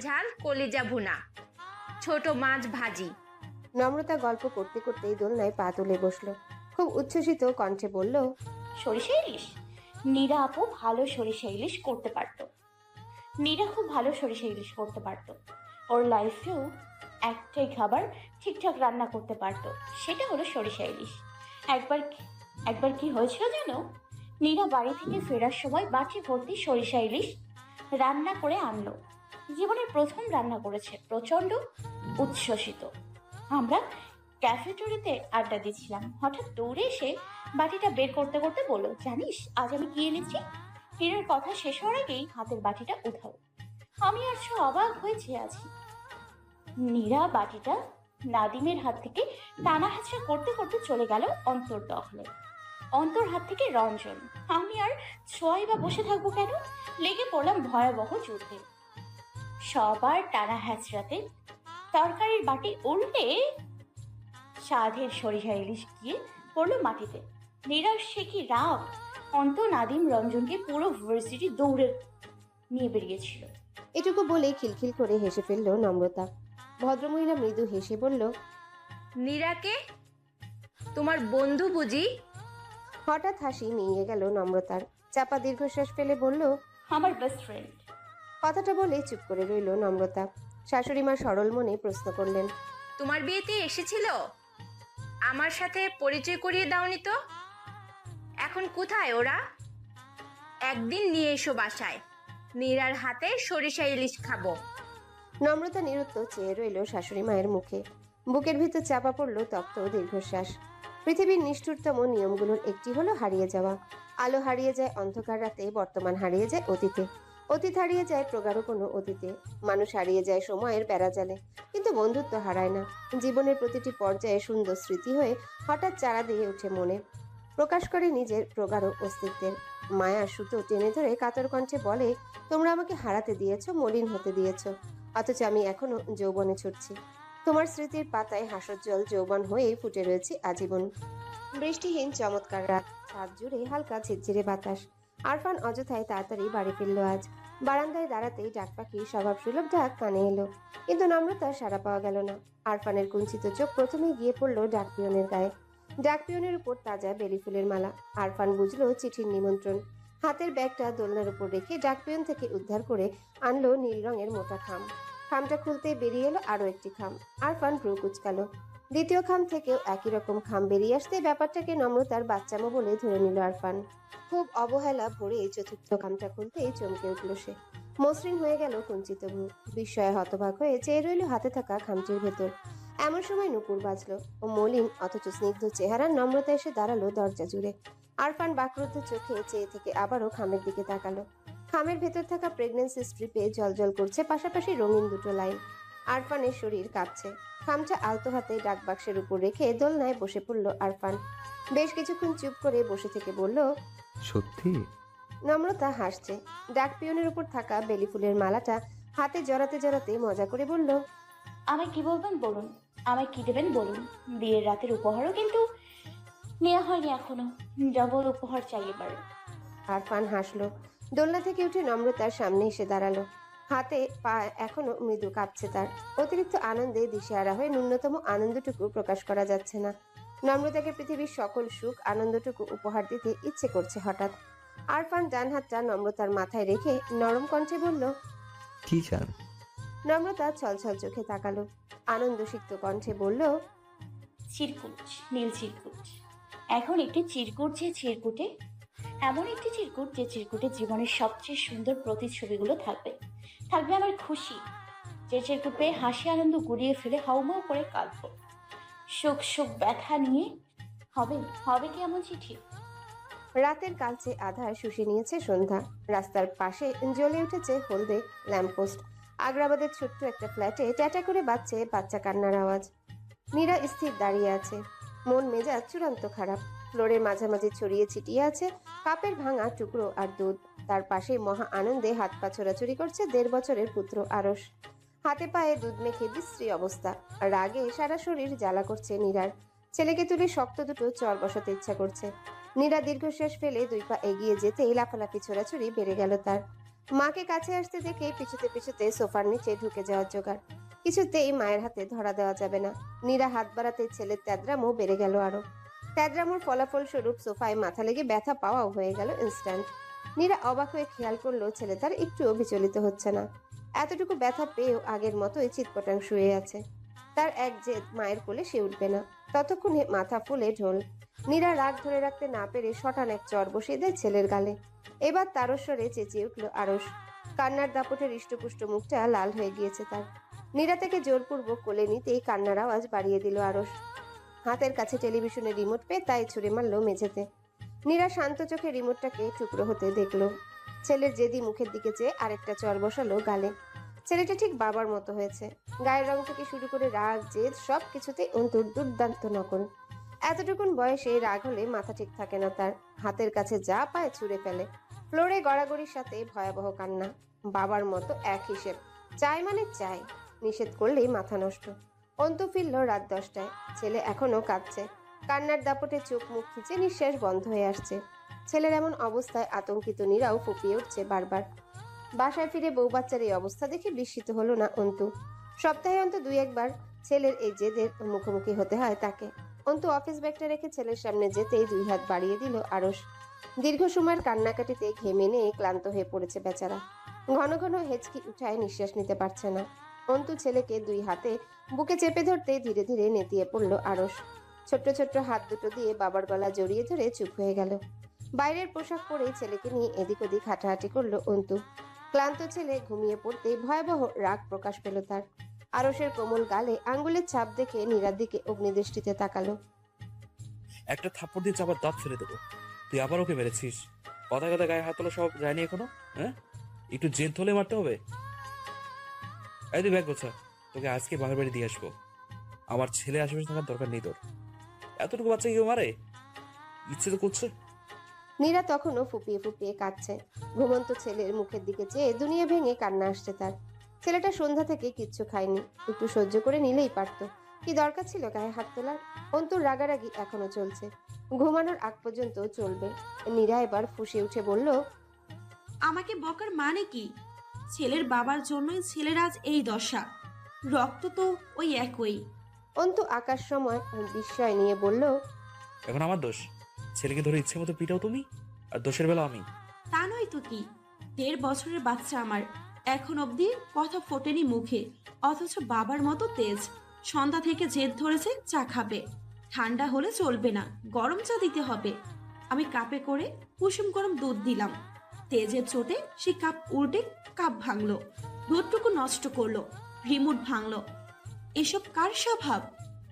ঝাল কলিজা ভুনা ছোট মাছ ভাজি। নম্রতা গল্প করতে করতেই দোলনায় পা তুলে বসল। খুব উচ্ছ্বসিত কণ্ঠে বলল সরিষা ইলিশ? নীরা আপু ভালো সরিষা ইলিশ করতে পারতো। নীরা খুব ভালো সরিষা ইলিশ করতে পারতো। ওর লাইফেও একটাই খাবার ঠিকঠাক রান্না করতে পারতো সেটা হলো সরিষা ইলিশ। একবার একবার কি হয়েছিল জানো? নীরা বাড়ি থেকে ফেরার সময় বাটি ভর্তি সরিষা ইলিশ রান্না করে আনলো। জীবনের প্রথম রান্না করেছে প্রচণ্ড উচ্ছ্বসিত। আমরা ক্যাফেটরিতে আড্ডা দিচ্ছিলাম। হঠাৎ দৌড়ে এসে বাটিটা বের করতে করতে বলল, জানিস, আজ আমি কি এনেছি? হিরের কথা শেষ হওয়ার আগেই হাতের বাটিটা উঠাও। আমি আর সে অবাক হয়েছে আছি। নীরা বাটিটা নাদিমের হাত থেকে টানা হাঁচড়া করতে করতে চলে গেল অন্তর দখলে অন্তর হাত থেকে রঞ্জন। আমি আর ছয় বা বসে থাকব কেন? লেগে পড়লাম ভয়াবহ যুদ্ধে। সবার টানা হ্যাচড়াতে তরকারির বাটি উল্টে সাধের সরিষা ইলিশ গিয়ে পড়ল মাটিতে। নিরাশ সে কি রাগ? অন্ত নাদিম রঞ্জনকে পুরো ভার্সিটি দৌড়ে নিয়ে বেরিয়েছিল। এটুকু বলে খিলখিল করে হেসে ফেলল নম্রতা। ভদ্রমহিলা মৃদু হেসে বলল নীরাকে তোমার বন্ধু বুঝি হঠাৎ হাসি নিয়ে গেল নম্রতার। চাপা দীর্ঘশ্বাস ফেলে বলল আমার বেস্ট ফ্রেন্ড কথাটা বলে চুপ করে রইল নম্রতা। শাশুড়ি মা সরল মনে প্রশ্ন করলেন তোমার বিয়েতে এসেছিল? আমার সাথে পরিচয় করিয়ে দাওনি তো? এখন কোথায় ওরা? একদিন নিয়ে এসো বাসায়। মীরার হাতে সরিষা ইলিশ খাব। নম্রতা নিরুত্তর চেয়ে রইল শাশুড়ি মায়ের মুখে। বুকের ভিতর চাপা পড়ল তপ্ত দীর্ঘশ্বাস। পৃথিবীর নিষ্ঠুরতম নিয়মগুলোর একটি হলো হারিয়ে যাওয়া। আলো হারিয়ে যায় অন্ধকার রাতে, বর্তমান হারিয়ে যায় অতীতে। অতীত হারিয়ে যায় প্রগাঢ় কোনো অতীতে। মানুষ হারিয়ে যায় সময়ের বেড়াজালে কিন্তু বন্ধুত্ব হারায় না। জীবনের প্রতিটি পর্যায়ে সুন্দর স্মৃতি হয়ে হঠাৎ চারা দিয়ে ওঠে মনে। প্রকাশ করে নিজের প্রগাঢ় অস্তিত্বের। মায়া সুতো টেনে ধরে কাতর কণ্ঠে বলে, তোমরা আমাকে হারাতে দিয়েছ, মলিন হতে দিয়েছ। অথচ আমি এখনও যৌবনে ছুটছি। তোমার স্মৃতির পাতায় হাসজ্জ্বল যৌবন হয়ে ফুটে রয়েছে আজীবন। বৃষ্টিহীন চমৎকার রাত ছাদ জুড়ে হালকা ঝিরঝিরে বাতাস। আরফান অযথায় তাড়াতাড়ি বাড়ি ফিরল আজ। বারান্দায় দাঁড়াতেই ডাক পাখির স্বভাব সুলভ ডাক কানে এলো। কিন্তু নম্রতা সাড়া পাওয়া গেল না। আরফানের কুঞ্চিত চোখ প্রথমেই গিয়ে পড়ল ডাক পিয়নের গায়ে। ডাক পিয়নের উপর তাজা বেলি ফুলের মালা। আরফান বুঝলো চিঠির নিমন্ত্রণ। হাতের ব্যাগটা দোলনার উপর রেখে ডাক পিয়ন থেকে উদ্ধার করে আনলো নীল রঙের মোটা খাম। খামটা খুলতে বেরিয়ে এলো আরও একটি খাম। আরফান ভ্রু কুচকালো। দ্বিতীয় খাম থেকেও একই রকম খাম বেরিয়ে আসতে ব্যাপারটাকে নম্রতার বাচ্চামো বলে ধরে নিল আরফান। খুব অবহেলা ভরে এই চতুর্থ খামটা খুলতেই চমকে উঠল সে। মসৃণ হয়ে গেল কুঞ্চিত ভ্রু। বিস্ময়ে হতবাক হয়ে চেয়ে রইল হাতে থাকা খামটির ভেতর। এমন সময় নুপুর বাজলো ও মলিন অথচ স্নিগ্ধ চেহারা নম্রতা এসে দাঁড়াল দরজা জুড়ে। আরফান বাকরুদ্ধ চোখে চেয়ে থেকে আবারও খামের দিকে তাকালো। খামের ভেতর থাকা প্রেগনেন্সি স্ট্রিপে জলজল করছে পাশাপাশি রঙিন দুটো লাইন আরফানের শরীর কাঁপছে। খামটা আলতো হাতে ডাক বাক্সের উপর রেখে দোলনায় বসে পড়ল আরফান। বেশ কিছুক্ষণ চুপ করে বসে থেকে বলল সত্যি? নম্রতা হাসছে। ডাক পিয়নের উপর থাকা বেলি ফুলের মালাটা হাতে জড়াতে জড়াতে মজা করে বলল আমায় কি বলবেন বলুন? আমায় কি দেবেন বলুন? বিয়ের রাতের উপহারও কিন্তু নেওয়া হয়নি এখনও। ডবল উপহার চাই এবার। আরফান হাসলো। দোলনা থেকে উঠে নম্রতার সামনে এসে দাঁড়াল। হাতে পা এখনও মৃদু কাঁপছে তার। অতিরিক্ত আনন্দে দিশে দিশেহারা হয়ে ন্যূনতম আনন্দটুকু প্রকাশ করা যাচ্ছে না। নম্রতাকে পৃথিবীর সকল সুখ আনন্দটুকু উপহার দিতে ইচ্ছে করছে হঠাৎ। আরফান ডান হাতটা নম্রতার মাথায় রেখে নরম কণ্ঠে বলল কি চান? নম্রতা ছলছল চোখে তাকালো। আনন্দসিক্ত কণ্ঠে বলল চিরকুট নীল চিরকুট। এখন একটি চিরকুট যে চিরকুটে এমন একটি চিরকুট যে চিরকুটে জীবনের সবচেয়ে সুন্দর প্রতিচ্ছবিগুলো থাকবে। থাকবে আমার খুশি, যে চিরকুট পেয়ে হাসি আনন্দ গুড়িয়ে ফেলে হাউমাউ করে কাঁদব। সুখ সুখ ব্যথা নিয়ে হবে হবে কি এমন চিঠি? রাতের কালচে আধার শুষে নিয়েছে সন্ধ্যা। রাস্তার পাশে জ্বলে উঠেছে হলদে ল্যাম্পপোস্ট। আগ্রাবাদের ছোট্ট একটা ফ্ল্যাটে ট্যাটা করে বাচ্চে বাচ্চা কান্নার আওয়াজ। মীরা স্থির দাঁড়িয়ে আছে। মন মেজাজ চূড়ান্ত খারাপ। ফ্লোরের মাঝামাঝি ছড়িয়ে ছিটিয়ে আছে, কাপের ভাঙা টুকরো আর দুধ। তার পাশে মহা আনন্দে হাত পা ছোড়াছুড়ি করছে দেড় বছরের পুত্র আরস হাতে পায়ে দুধ মেখে বিশ্রী অবস্থা রাগে সারা শরীর জ্বালা করছে নীরার। ছেলেকে তুলে শক্ত দুটো চর বসাতে ইচ্ছা করছে। নীরা দীর্ঘশ্বাস ফেলে দুই পা এগিয়ে যেতেই লাফালাফি ছোড়াছুড়ি বেড়ে গেল তার। মাকে কাছে আসতে দেখে পিছুতে পিছুতে সোফার নিচে ঢুকে যাওয়ার জোগাড়। কিছুতেই মায়ের হাতে ধরা দেওয়া যাবে না। নীরা হাত বাড়াতে ছেলের তেদ্রামও বেড়ে গেল আরও। তেদ্রামোর ফলাফল স্বরূপ সোফায় মাথা লেগে ব্যথা পাওয়াও হয়ে গেল ইনস্ট্যান্ট নীরা অবাক হয়ে খেয়াল করল, ছেলে তার একটুও বিচলিত হচ্ছে না। এতটুকু ব্যথা পেয়েও আগের মতোই চিৎপটাং শুয়ে আছে। তার এক জেদ মায়ের কোলে সে উঠবে না। ততক্ষণে মাথা ফুলে ঢোল। নীরা রাগ ধরে রাখতে না পেরে শটান এক চর বসিয়ে দেয় ছেলের গালে। এবার তারস্বরে চেঁচিয়ে উঠল আরস কান্নার দাপটে হৃষ্টপুষ্ট মুখটা লাল হয়ে গিয়েছে তার। নীরা থেকে জোরপূর্বক কোলে নিতেই কান্নার আওয়াজ বাড়িয়ে দিল আরস হাতের কাছে টেলিভিশনের রিমোট পেয়ে তাই ছুঁড়ে মারল মেঝেতে। নীরা শান্ত চোখে রিমোটটাকে টুকরো হতে দেখল। ছেলের জেদি মুখের দিকে চেয়ে আরেকটা চর বসালো গালে। ছেলেটা ঠিক বাবার মতো হয়েছে। গায়ের রং থেকে শুরু করে রাগ, জেদ সব কিছুতেই অন্তর দুর্দান্ত নকল। এতটুকুন বয়সে রাগ হলে মাথা ঠিক থাকে না তার। হাতের কাছে যা পায় ছুঁড়ে ফেলে। ফ্লোরে গড়াগড়ির সাথে ভয়াবহ কান্না। বাবার মতো এক হিসেব। চাই মানে চাই। নিষেধ করলেই মাথা নষ্ট। অন্তু ফিরল রাত দশটায়। ছেলে এখনও কাঁদছে। কান্নার দাপটে চোখ মুখ খিচে নিঃশ্বাস বন্ধ হয়ে আসছে। ছেলের এমন অবস্থায় আতঙ্কিত নীরাও ফুপিয়ে উঠছে বারবার। বাসায় ফিরে বউ বাচ্চার এই অবস্থা দেখে বিস্মিত হলো না অন্তু। সপ্তাহে অন্ত দুই একবার ছেলের এই জেদের মুখোমুখি হতে হয় তাকে। অন্তু অফিস ব্যাগটা রেখে ছেলের সামনে যেতেই দুই হাত বাড়িয়ে দিল আরস দীর্ঘ সময়ের কান্নাকাটিতে ঘেমে নিয়ে ক্লান্ত হয়ে পড়েছে বেচারা। ঘন ঘন হেঁচকি উঠায় নিঃশ্বাস নিতে পারছে না। অন্তু ছেলেকে দুই হাতে বুকে চেপে ধরতে ধীরে ধীরে নেতিয়ে পড়ল আরস ছোট্ট ছোট্ট হাত দুটো দিয়ে বাবার গলা জড়িয়ে ধরে চুপ হয়ে গেল। বাইরের পোশাক পরেই ছেলেকে নিয়ে এদিক ওদিক হাঁটাহাঁটি করল অন্তু। ক্লান্ত ছেলে ঘুমিয়ে পড়তেই ভয়াবহ রাগ প্রকাশ পেল তার। আরসের কোমল গালে আঙ্গুলের ছাপ দেখে নীরার দিকে অগ্নিদৃষ্টিতে তাকালো। একটা থাপ্পড় দিয়ে চাপার দাঁত ফেলে দেবো। তুই আবার ওকে মেরেছিস। কথা কথা গায়ে হাত তোলা সব যায়নি এখনও? হ্যাঁ? একটু জেদ হলে মারতে হবে? এই তুই ব্যাগ গোছা তোকে আজকে বাবার বাড়ি দিয়ে আসব। আমার ছেলে আশেপাশে থাকার দরকার নেই তোর। এতটুকু বাচ্চা কেউ মারে? ইচ্ছে তো করছে। নীরা তখনও ফুপিয়ে ফুপিয়ে কাঁদছে। ঘুমন্ত ছেলের মুখের দিকে চেয়ে দুনিয়া ভেঙে কান্না আসছে তার। ছেলেটা সন্ধ্যা থেকে কিচ্ছু খায়নি। একটু সহ্য করে নিলেই পারতো। কি দরকার ছিল গায়ে হাত তোলার? অন্তর রাগারাগি এখনও চলছে। ঘুমানোর আগ পর্যন্ত চলবে। নীরা এবার ফুসে উঠে বলল আমাকে বকার মানে কি? ছেলের বাবার জন্যই ছেলের আজ এই দশা। রক্ত তো ওই একই। অন্তু আকাশ সময় বিস্ময় নিয়ে বলল এখন আমার দোষ। ছেলেকে ধরে ইচ্ছে মতো পিটাও তুমি আর দোষের বেলা আমি। তা নয় তো কি? দেড় বছরের বাচ্চা আমার। এখন অবধি কথা ফোটেনি মুখে অথচ বাবার মতো তেজ। সন্ধ্যা থেকে জেদ ধরেছে চা খাবে। ঠান্ডা হলে চলবে না গরম চা দিতে হবে। আমি কাপে করে কুসুম গরম দুধ দিলাম। তেজের চোটে সে কাপ উল্টে কাপ ভাঙলো দুধটুকু নষ্ট করল রিমোট ভাঙলো। এসব কার স্বভাব?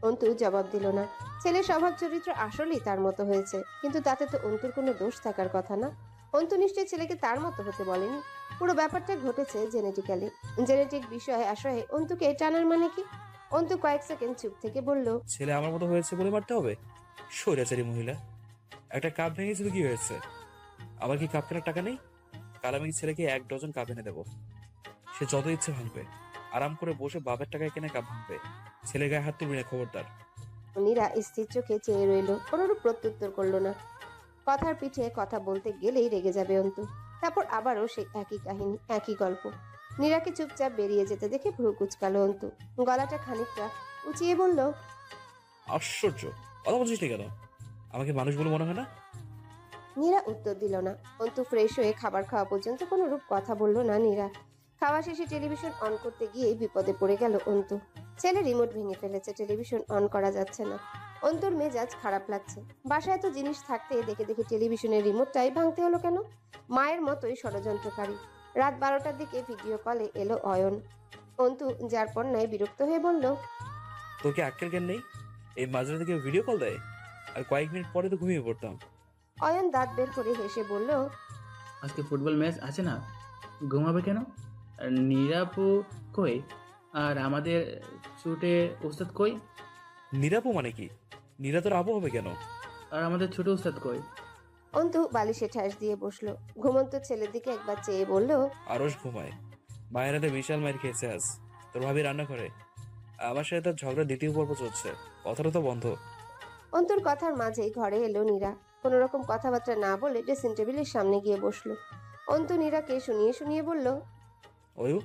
অন্তু জবাব দিল না। ছেলের স্বভাব চরিত্র আসলেই তার মতো হয়েছে কিন্তু তাতে তো অন্তুর কোনো দোষ থাকার কথা না। অন্তু নিশ্চয়ই ছেলেকে তার মতো হতে বলেনি। পুরো ব্যাপারটা ঘটেছে জেনেটিক্যালি। জেনেটিক বিষয়ে আশয়ে অন্তুকে টানার মানে কি? অন্তু কয়েক সেকেন্ড চুপ থেকে বলল ছেলে আমার মতো হয়েছে বলে মারতে হবে? স্বৈরাচারী মহিলা একটা কাপ ভেঙেছিল কি হয়েছে? আবার কি কাপ কেনার টাকা নেই? কাল আমি ছেলেকে এক ডজন কাপ এনে দেবো। সে যত ইচ্ছে ভাঙবে। আরাম করে বসে বাপের টাকায় কেনে কাপ ভাঙবে। ছেলে গায়ে হাত তুলবি না খবরদার। নীরা স্থির চোখে চেয়ে রইল কোনোরূপ প্রত্যুত্তর করল না। কথার পিঠে কথা বলতে গেলেই রেগে যাবে অন্তু। তারপর আবারও সেই একই কাহিনী একই গল্প। নীরাকে চুপচাপ বেরিয়ে যেতে দেখে ভ্রু কুচকালো অন্তু। গলাটা খানিকটা উঁচিয়ে বলল আশ্চর্য! কথা বলছিস না কেন? আমাকে মানুষ বলে মনে হয় না? নীরা উত্তর দিল না। অন্তু ফ্রেশ হয়ে খাবার খাওয়া পর্যন্ত কোনো রূপ কথা বলল না নীরা। খাওয়া শেষে টেলিভিশন অন করতে গিয়ে বিপদে পড়ে গেল অন্তু। ছেলে রিমোট ভেঙে ফেলেছে টেলিভিশন অন করা যাচ্ছে না। অন্তুর মেজাজ খারাপ লাগছে। বাসায় এত জিনিস থাকতে দেখে দেখে টেলিভিশনের রিমোটটাই ভাঙতে হলো কেন? মায়ের মতোই ষড়যন্ত্রকারী। রাত বারোটার দিকে ভিডিও কলে এলো অয়ন। অন্তু যার পর পণ্যায় বিরক্ত হয়ে বলল তোকে আক্কেল জ্ঞান নেই? এই মাঝরাতে কেউ ভিডিও কল দেয়? আর কয়েক মিনিট পরে তো ঘুমিয়ে পড়তাম। অয়ন দাঁত বের করে হেসে বলল আজকে ফুটবল ম্যাচ আছে না? ঘুমাবে কেন? আর নিরাপু কই? আর আমাদের ছুটে ওস্তাদ কই? নিরাপু মানে কি? নিরা তোর আবু হবে কেন? আর আমাদের ছোট ওস্তাদ কই? অন্তু বালিশে ঠাস দিয়ে বসল। ঘুমন্ত ছেলের দিকে একবার চেয়ে বলল আরস ঘুমায়। মায়ের হাতে বিশাল মায়ের খেয়েছে আজ। তোর ভাবি রান্না করে। আমার সাথে তার ঝগড়া দ্বিতীয় পর্ব চলছে। কথাটা তো বন্ধ। অন্তুর কথার মাঝেই ঘরে এলো নীরা। কোনো রকম কথাবার্তা না বলে ড্রেসিং টেবিলের সামনে গিয়ে বসল। অন্তু নীরাকে শুনিয়ে শুনিয়ে বলল অয়ু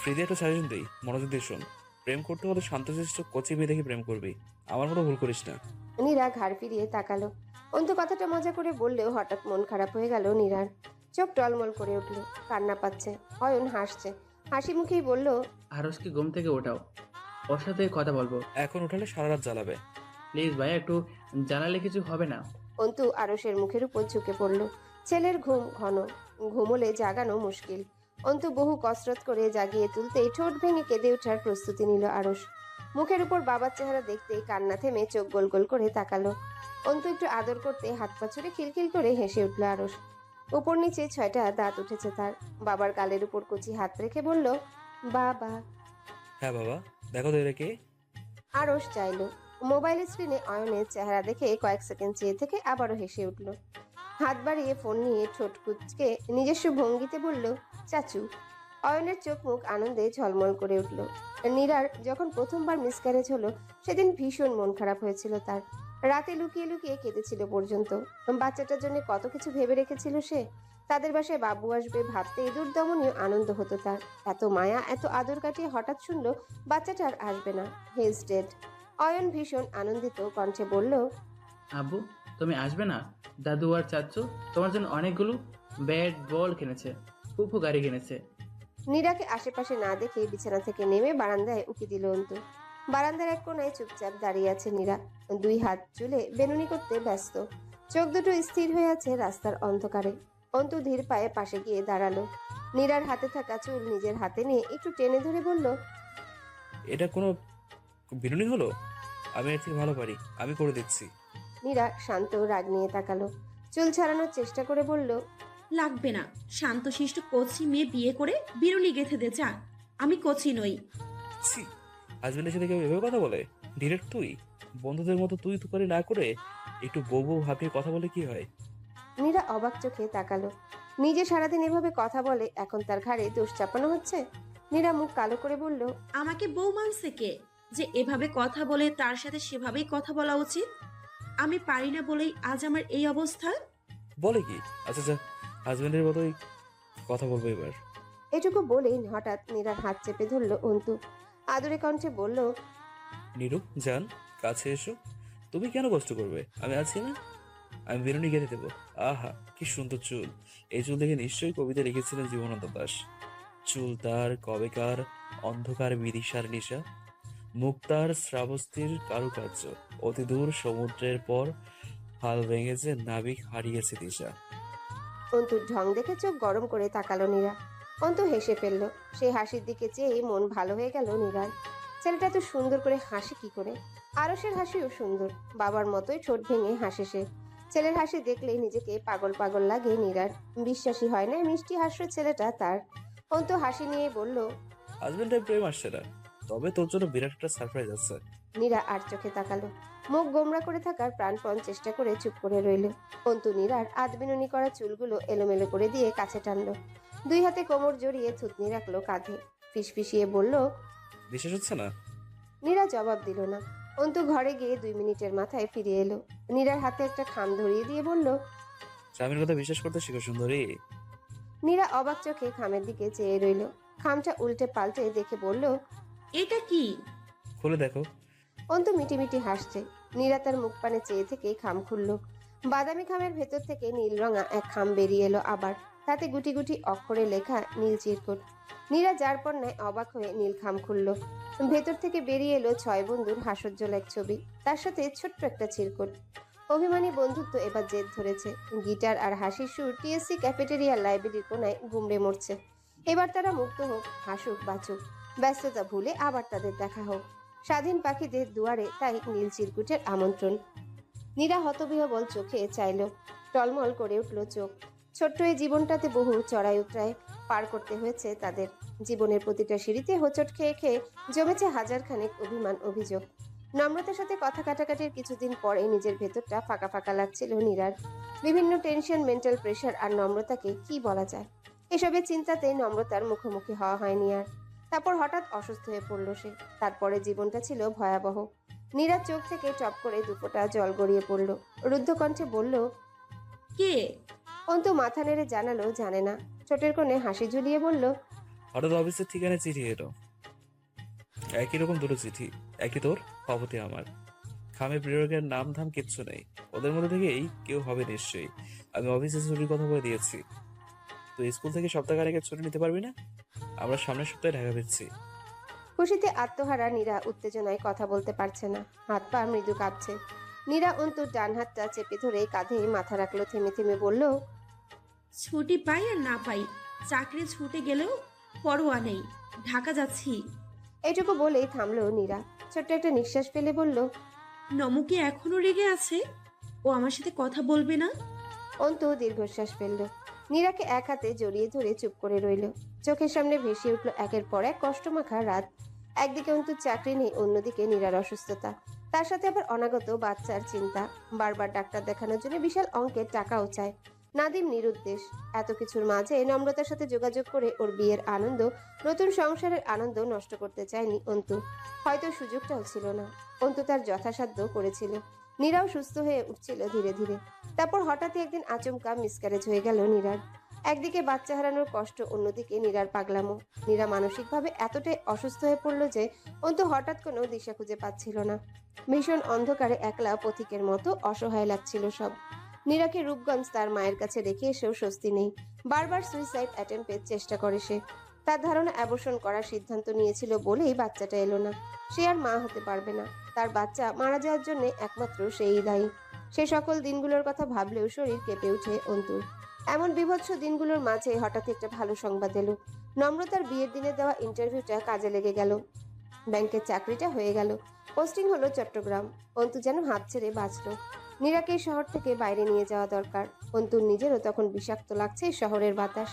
ফ্রিতে একটা সাজেশন দিই মনোযোগ দিয়ে শোন। প্রেম করতে হলে শান্তশিষ্ট কচি মেয়ে দেখে প্রেম করবি। আমার মতো ভুল করিস না। নীরা ঘাড় ফিরিয়ে তাকালো। অন্তু কথাটা মজা করে বললেও হঠাৎ মন খারাপ হয়ে গেল নীরার। চোখ টলমল করে উঠল কান্না পাচ্ছে অয়ন হাসছে। হাসি মুখেই বলল আরসকে ঘুম থেকে ওঠাও? ওর সাথে কথা বলব। এখন উঠালে সারা রাত জ্বালাবে। প্লিজ ভাইয়া একটু জানালে কিছু হবে না। অন্তু আরসের মুখের উপর ঝুঁকে পড়ল। ছেলের ঘুম ঘন ঘুমলে জাগানো মুশকিল। অন্তু বহু কসরত করে জাগিয়ে তুলতেই ঠোঁট ভেঙে কেঁদে ওঠার প্রস্তুতি নিল আরস মুখের উপর বাবার চেহারা দেখতেই কান্না থেমে চোখ গোল গোল করে তাকালো। অন্তু একটু আদর করতে হাত পা ছুড়ে খিলখিল করে হেসে উঠল আরস উপর নিচে ছয়টা দাঁত উঠেছে তার। বাবার গালের উপর কচি হাত রেখে বলল বাবা। হ্যাঁ বাবা দেখো তো এরা কে। আরস চাইলো মোবাইল স্ক্রিনে অয়নের চেহারা দেখে কয়েক সেকেন্ড চেয়ে থেকে আবারও হেসে উঠল। হাত বাড়িয়ে ফোন নিয়ে ঠোঁট কুচকে নিজস্ব ভঙ্গিতে বলল, চাচু। অয়নের চোখ মুখ আনন্দে ঝলমল করে উঠল। নীরার যখন প্রথমবার মিসক্যারেজ হলো, সেদিন ভীষণ মন খারাপ হয়েছিল তার। রাতে লুকিয়ে লুকিয়ে কেঁদেছিল পর্যন্ত। বাচ্চাটার জন্য কত কিছু ভেবে রেখেছিল সে? তাদের বাসায় বাবু আসবে ভাবতে দুর্দমনীয় আনন্দ হতো তার। এত মায়া, এত আদর কাটিয়ে হঠাৎ শুনলো, বাচ্চাটা আর আসবে না। হিজ ডেড অয়ন ভীষণ আনন্দিত কণ্ঠে বলল আব্বু তুমি আসবে না? দাদু আর চাচ্চু তোমার জন্য অনেকগুলো ব্যাট বল কিনেছে ফুফু গাড়ি কিনেছে। নীরাকে আশেপাশে না দেখে বিছানা থেকে নেমে বারান্দায় উকি দিল অন্তু। বারান্দার এক কোনায় চুপচাপ দাঁড়িয়ে আছে নীরা। দুই হাত চুলে বেনুনি করতে ব্যস্ত। চোখ দুটো স্থির হয়ে আছে রাস্তার অন্ধকারে। অন্তু ধীর পায়ে পাশে গিয়ে দাঁড়াল। নীরার হাতে থাকা চুল নিজের হাতে নিয়ে একটু টেনে ধরে বলল এটা কোনো বিনুনি হলো? আমি এর থেকে ভালো পারি। আমি করে দিচ্ছি। নীরা শান্ত রাগ নিয়ে তাকালো। চুল ছাড়ানোর চেষ্টা করে বলল লাগবে না। শান্তশিষ্ট কচি মেয়ে বিয়ে করে বিরুলি গেথে দে যা আমি কচি নই। ছি হাজবেন্ডের সাথে কেউ এভাবে কথা বলে? ডিরেক্ট তুই? বন্ধুদের মতো তুই তুকারি না করে একটু বউ বউ ভাবিয়ে কথা বলে কি হয়? নীরা অবাক চোখে তাকালো। নিজে সারাদিন এভাবে কথা বলে এখন তার ঘাড়ে দোষ চাপানো হচ্ছে? নীরা মুখ কালো করে বলল আমাকে বউ মানছে কে? যে এভাবে কথা বলে তার সাথে সেভাবেই কথা বলা উচিত? আমি পারি না বলেই আজ আমার এই অবস্থা? বলে কি? আচ্ছা আচ্ছা হাজবেন্ডের মতোই কথা বলব এবার। এটুকু বলেই হঠাৎ নীরার হাত চেপে ধরল অন্তু। আদরে কণ্ঠে বলল নিরু যান কাছে এসো। তুমি কেন কষ্ট করবে? আমি আছি না। আমি বেরোনি গেঁথে দেবো। আহা কি সুন্দর চুল। এই চুল দেখে নিশ্চয়ই কবিতা লিখেছিলেন জীবনানন্দ দাস। চুল তার কবেকার অন্ধকার বিদিশার নিশা। মুক্তার শ্রাবস্তির কারুকার্য। অতি দূর সমুদ্রের পর হাল ভেঙেছে নাবিক হারিয়েছে দিশা। অন্তুর ঢং দেখে চোখ গরম করে তাকালো নীরা। অন্তু হেসে ফেলল সেই হাসির দিকে চেয়ে মন ভালো হয়ে গেল নীরার। ছেলেটা তো সুন্দর করে হাসি কি করে? আরসের হাসিও সুন্দর বাবার মতোই ঠোঁট ভেঙে হাসে সে। ছেলের হাসি দেখলেই নিজেকে পাগল পাগল লাগে নীরার। বিশ্বাসী হয় না মিষ্টি হাস্য ছেলেটা তার। অন্তু হাসি নিয়ে বলল হাজবেন্ডের প্রেম আসছে না। তবে তোর জন্য বিরাট একটা সারপ্রাইজ আছে। নীরা আর চোখে তাকালো। মুখ গোমরা করে থাকার প্রাণপণ চেষ্টা করে চুপ করে রইল। অন্তু নীরার আদবিনুনি করা চুলগুলো এলোমেলো করে দিয়ে কাছে টানলো। দুই হাতে কোমর জড়িয়ে থুতনি রাখল কাঁধে। ফিসফিসিয়ে বলল বিশ্বাস হচ্ছে না? নীরা জবাব দিল না। অন্তু ঘরে গিয়ে দুই মিনিটের মাথায় ফিরে এলো। নীরার হাতে একটা খাম ধরিয়ে দিয়ে বলল স্বামীর কথা বিশ্বাস করতে শিখো সুন্দরী। নীরা অবাক চোখে খামের দিকে চেয়ে রইল। খামটা উল্টে পাল্টে দেখে বলল এটা কি? খুলে দেখো। অন্তু মিটিমিটি হাসছে। নীরা তার মুখ পানে চেয়ে থেকে খাম খুলল। বাদামি খামের ভেতর থেকে নীল রঙা এক খাম বেরিয়ে এলো আবার। তাতে গুটি গুটি অক্ষরে লেখা নীল চিরকুট। নীরা যার পর নেয় অবাক হয়ে নীল খাম খুলল। ভেতর থেকে বেরিয়ে এলো ছয় বন্ধুর হাস্যোজ্জ্বল এক ছবি। তার সাথে ছোট্ট একটা চিরকুট। অভিমানী বন্ধুত্ব এবার জেদ ধরেছে। গিটার আর হাসির সুর টিএসসি ক্যাফেটেরিয়ার লাইব্রেরির কোনায় গুমড়ে মরছে। এবার তারা মুক্ত হোক হাসুক বাঁচুক। ব্যস্ততা ভুলে আবার তাদের দেখা হোক। স্বাধীন পাখিদের দুয়ারে তাই নীল চিরকুটের আমন্ত্রণ। নীরা হতবিহবল চোখে চাইল, টলমল করে উঠল চোখ। ছোট্ট এই জীবনটাতে বহু চড়াই উতরায় পার করতে হয়েছে তাদের। জীবনের প্রতিটা সিঁড়িতে হোঁচট খেয়ে খেয়ে জমেছে হাজার খানেক অভিমান, অভিযোগ। নম্রতার সাথে কথা কাটাকাটির কিছুদিন পরে নিজের ভেতরটা ফাঁকা ফাঁকা লাগছিল নীরার। বিভিন্ন টেনশন, মেন্টাল প্রেশার আর নম্রতাকে কি বলা যায়? এসবের চিন্তাতে নম্রতার মুখোমুখি হওয়া হয়নি আর। তারপর হঠাৎ অসুস্থ হয়ে পড়ল সে। তারপরে জীবনটা ছিল ভয়াবহ। নীরা চোখ থেকে টপ করে দুপোটা জল গড়িয়ে পড়ল। রুদ্ধ কণ্ঠে বলল কে? অন্তু মাথা নেড়ে জানালো জানে না। ছোটের কোণে হাসি ঝুলিয়ে বলল হঠাৎ অফিসের ঠিকানায় চিঠি এলো। একই রকম দুটো চিঠি একই তোর পাবতি আমার। খামে প্রিয়কের নাম ধাম কিচ্ছু নেই। ওদের মধ্যে থেকেই কেউ হবে নিশ্চয়ই। আমি অফিসে ছুটির কথা বলে দিয়েছি। তো স্কুল থেকে সপ্তাহখানেকের ছুটি নিতে পারবি না? আমরা সামনের সপ্তাহে ঢাকা ফিরছি। খুশিতে আত্মহারা নীরা উত্তেজনায় কথা বলতে পারছে না। হাত পা মৃদু কাঁপছে। নীরা অন্তুর ডান হাতটা চেপে ধরে কাঁধে মাথা রাখল থেমে থেমে বলল ছুটি পাই আর না পাই চাকরি ছুটে গেলেও পরোয়া নেই। ঢাকা যাচ্ছি। এটুকু বলেই থামলো নীরা। ছোট্ট একটা নিঃশ্বাস ফেলে বলল নমুকে এখনও রেগে আছে? ও আমার সাথে কথা বলবে না? অন্তু দীর্ঘশ্বাস ফেলল। নীরাকে এক হাতে জড়িয়ে ধরে চুপ করে রইল। চোখের সামনে ভেসে উঠল একের পর এক কষ্টমাখা রাত। একদিকে অন্তু চাকরি নেই, অন্যদিকে নীরার অসুস্থতা। তার সাথে আবার অনাগত বাচ্চার চিন্তা। বারবার ডাক্তার দেখানোর জন্য বিশাল অঙ্কের টাকাও চায়। নাদিম নিরুদ্দেশ। এত কিছুর মাঝে নম্রতার সাথে যোগাযোগ করে ওর বিয়ের আনন্দ, নতুন সংসারের আনন্দ নষ্ট করতে চায়নি অন্তু। হয়তো সুযোগটাও ছিল না। অন্তু তার যথাসাধ্য করেছিল। নীরাও সুস্থ হয়ে উঠছিল ধীরে ধীরে। তারপর হঠাৎই একদিন আচমকা মিসক্যারেজ হয়ে গেল নীরার। একদিকে বাচ্চা হারানোর কষ্ট, অন্যদিকে নীরার পাগলামো। নীরা মানসিকভাবে এতটাই অসুস্থ হয়ে পড়ল যে, অন্তু হঠাৎ কোনো দিশা খুঁজে পাচ্ছিল না। ভীষণ অন্ধকারে একলা পথিকের মতো অসহায় লাগছিল সব। নীরাকে রূপগঞ্জ তার মায়ের কাছে রেখে এসেও স্বস্তি নেই। বারবার সুইসাইড অ্যাটেম্পের চেষ্টা করে সে। তার ধারণা অ্যাবর্ষণ করার সিদ্ধান্ত নিয়েছিল বলেই বাচ্চাটা এলো না। সে আর মা হতে পারবে না। তার বাচ্চা মারা যাওয়ার জন্য একমাত্র সেই দায়ী। সে সকল দিনগুলোর কথা ভাবলেও শরীর কেঁপে উঠে অন্তুর। এমন বিভৎস দিনগুলোর মাঝে হঠাৎ একটা ভালো সংবাদ এলো। নম্রতার বিয়ের দিনে দেওয়া ইন্টারভিউটা কাজে লেগে গেল। ব্যাংকের চাকরিটা হয়ে গেল। পোস্টিং হলো চট্টগ্রাম। অন্তু যেন হাত ছেড়ে বাঁচল। নীরাকে শহর থেকে বাইরে নিয়ে যাওয়া দরকার। অন্তুর নিজেরও তখন বিষাক্ত লাগছে শহরের বাতাস।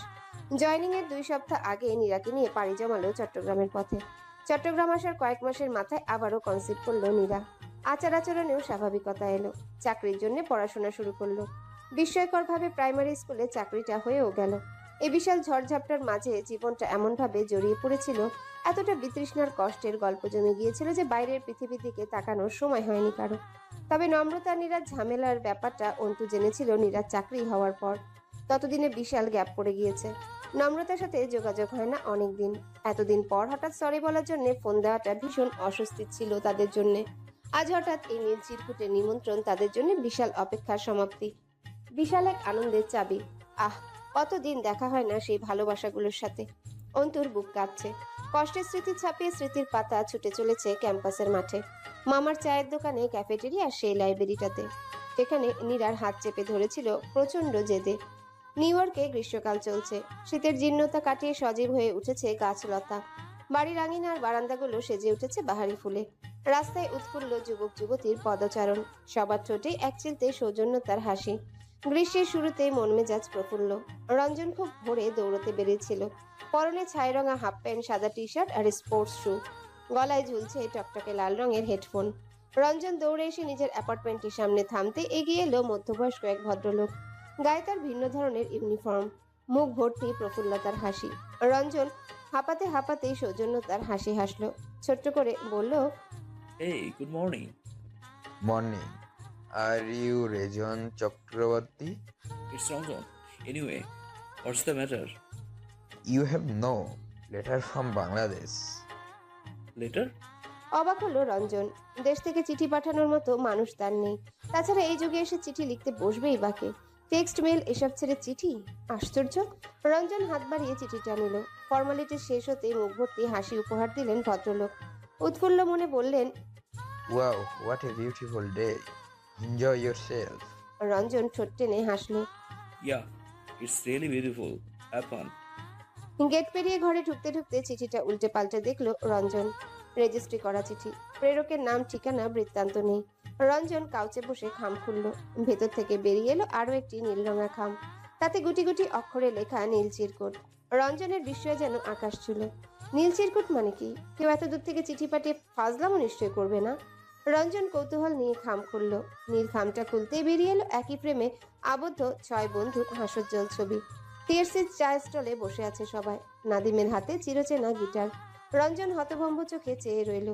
জয়নিং এর দুই সপ্তাহ আগে নীরাকে নিয়ে পাড়ি জমালো চট্টগ্রামের পথে। চট্টগ্রাম আসার কয়েক মাসের মাথায় আবারও কনসিভ করল নীরা আচার আচরণেও স্বাভাবিকতা এলো। চাকরির জন্য পড়াশোনা শুরু করল। বিস্ময়করভাবে প্রাইমারি স্কুলে চাকরিটা হয়েও গেল। এ বিশাল ঝড়ঝাপটার মাঝে জীবনটা এমনভাবে জড়িয়ে পড়েছিল, এতটা বিতৃষ্ণার কষ্টের গল্প জমে গিয়েছিল যে বাইরের পৃথিবীর দিকে তাকানোর সময় হয়নি কারও। তবে নম্রতা নীরার ঝামেলার ব্যাপারটা অন্তু জেনেছিল নীরার চাকরি হওয়ার পর। ততদিনে বিশাল গ্যাপ পড়ে গিয়েছে। নম্রতার সাথে যোগাযোগ হয় না অনেক দিন এতদিন পর হঠাৎ সরি বলার জন্য ফোন দেওয়াটা ভীষণ অস্বস্তি ছিল তাদের জন্য। আজ হঠাৎ এই নীল চিরকুটের নিমন্ত্রণ তাদের জন্য বিশাল অপেক্ষার সমাপ্তি। বিশাল এক আনন্দের চাবি। আহ কতদিন দেখা হয় না সেই ভালোবাসাগুলোর সাথে। অন্তুর বুক কাঁপছে। কষ্টের স্মৃতি ছাপিয়ে স্মৃতির পাতা ছুটে চলেছে ক্যাম্পাসের মাঠে। মামার চায়ের দোকানে ক্যাফেটেরিয়া সেই লাইব্রেরিটাতে যেখানে নীরার হাত চেপে ধরেছিল প্রচণ্ড জেদে। নিউ ইয়র্কে গ্রীষ্মকাল চলছে। শীতের জীর্ণতা কাটিয়ে সজীব হয়ে উঠেছে গাছলতা। বাড়ির আঙিনার বারান্দাগুলো সেজে উঠেছে বাহারি ফুলে। রাস্তায় উৎফুল্ল যুবক যুবতীর পদচারণ। সবার ঠোঁটে এক চিলতে সৌজন্যতার হাসি। গ্রীষ্মের শুরুতে মন মেজাজ প্রফুল্ল। রঞ্জন খুব ভোরে দৌড়তে বেরিয়েছিল। পরনে ছাই রঙা হাফ প্যান্ট, সাদা টি শার্ট আর স্পোর্টস শু। গলায় ঝুলছে টকটকে লাল রঙের হেডফোন। রঞ্জন দৌড়ে এসে নিজের অ্যাপার্টমেন্টের সামনে থামতে এগিয়ে এলো মধ্যবয়স্ক এক ভদ্রলোক। গায়ে তার ভিন্ন ধরনের ইউনিফর্ম মুখ ভর্তি প্রফুল্লতার হাসি। রঞ্জন হাঁপাতে হাঁপাতেই সৌজন্যতার হাসি হাসলো। ছোট্ট করে বলল এই good morning morning are you Ranjan Chakraborty it's Ranjan anyway what's the matter you have no letter from Bangladesh letter অবাক হলো রঞ্জন। দেশ থেকে চিঠি পাঠানোর মতো মানুষ তার নেই। তাছাড়া এই যুগে এসে চিঠি লিখতে বসবেই বাকে টেক্সট মেল এসব ছেড়ে চিঠি? আশ্চর্য। রঞ্জন হাত বাড়িয়ে চিঠিটা নিল। ফর্মালিটি শেষ হতে মুখ ভর্তি হাসি উপহার দিলেন ভদ্রলোক। উৎফুল্ল মনে বললেন wow what a beautiful day enjoy yourself Ranjan ঠোঁট টেনে হাসলো। Yeah it's really beautiful happen gate পেরিয়ে ঘরে ঢুকতে ঢুকতে চিঠিটা উল্টে পাল্টে দেখল রঞ্জন। রেজিস্ট্রি করা চিঠি। প্রেরকের নাম ঠিকানা বৃত্তান্ত নেই। রঞ্জন কাউচে বসে খাম খুললো। ভেতর থেকে বেরিয়ে এলো আরও একটি নীল রঙা খাম। তাতে গুটি গুটি অক্ষরে লেখা নীল চিরকুট। রঞ্জনের বিস্ময় যেন আকাশ ছিল। নীল চিরকুট মানে কি? কেউ এত দূর থেকে চিঠি পাঠিয়ে ফাজলামও নিশ্চয় করবে না? রঞ্জন কৌতূহল নিয়ে খাম খুলল। নীল খামটা খুলতেই বেরিয়ে এলো একই প্রেমে আবদ্ধ ছয় বন্ধুর হাসজ্জ্বল ছবি। টিএসসির চা স্টলে বসে আছে সবাই। নাদিমের হাতে চিরচেনা গিটার। রঞ্জন হতভম্ব চোখে চেয়ে রইল।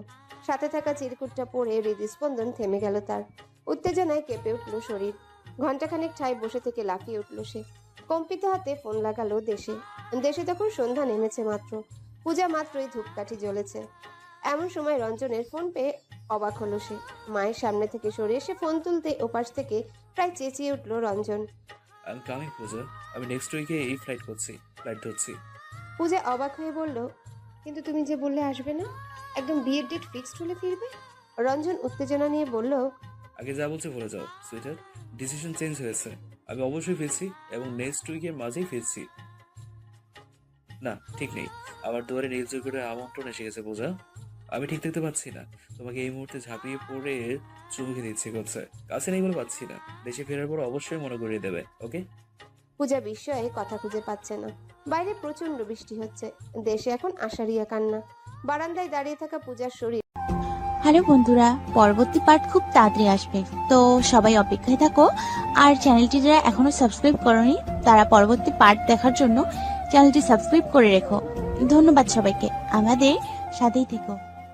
সাথে থাকা চিরকুটটা পড়ে হৃদস্পন্দন থেমে গেল তার। উত্তেজনায় কেঁপে উঠল শরীর। ঘন্টাখানেক ঠাই বসে থেকে লাফিয়ে উঠল সে। কম্পিত হাতে ফোন লাগালো দেশে। দেশে তখন সন্ধ্যা নেমেছে মাত্র। পূজা মাত্রই ধূপকাঠি জ্বলেছে। এমন সময় রঞ্জনের ফোন পেয়ে অবাক হলো সে। মায়ের সামনে থেকে সরে এসে ফোন তুলতে ওপাশ থেকে প্রায় চেঁচিয়ে উঠল রঞ্জন। আমি কামিং পূজা। আমি নেক্সট উইকে এই ফ্লাইট করছি ফ্লাইট ধরছি। পূজা অবাক হয়ে বলল কিন্তু তুমি যে বললে আসবে না, একদম বিয়ের ডেট ফিক্সড হলে ফিরবে? রঞ্জন উত্তেজনা নিয়ে বলল, আগে যা বলছে বলে যাও সুইটার ডিসিশন চেঞ্জ হয়েছে। আমি অবশ্যই ফিরছি এবং নেক্সট উইকের মাঝেই ফিরছি। না, ঠিক নেই। আমার দুয়ারে নির্জয় করে আমন্ত্রণ এসে গেছে, বোঝা? আমি ঠিক থাকতে পারছি না। তোমাকে এই মুহূর্তে ঝাঁপিয়ে পড়ে চুমুকে দিচ্ছে করছে কাছে নেই বলে পাচ্ছি না। দেশে ফেরার পর অবশ্যই মনে করিয়ে দেবে ওকে পূজা বিস্ময়ে কথা খুঁজে পাচ্ছে না। বাইরে প্রচণ্ড বৃষ্টি হচ্ছে। দেশে এখন আষাঢ়িয়া কান্না। বারান্দায় দাঁড়িয়ে থাকা পূজার শরীর। হ্যালো বন্ধুরা, পরবর্তী পার্ট খুব তাড়াতাড়ি আসবে। তো সবাই অপেক্ষায় থাকো। আর চ্যানেলটি যারা এখনও সাবস্ক্রাইব করনি, তারা পরবর্তী পার্ট দেখার জন্য চ্যানেলটি সাবস্ক্রাইব করে রেখো। ধন্যবাদ সবাইকে। আমাদের সাথেই থেকো।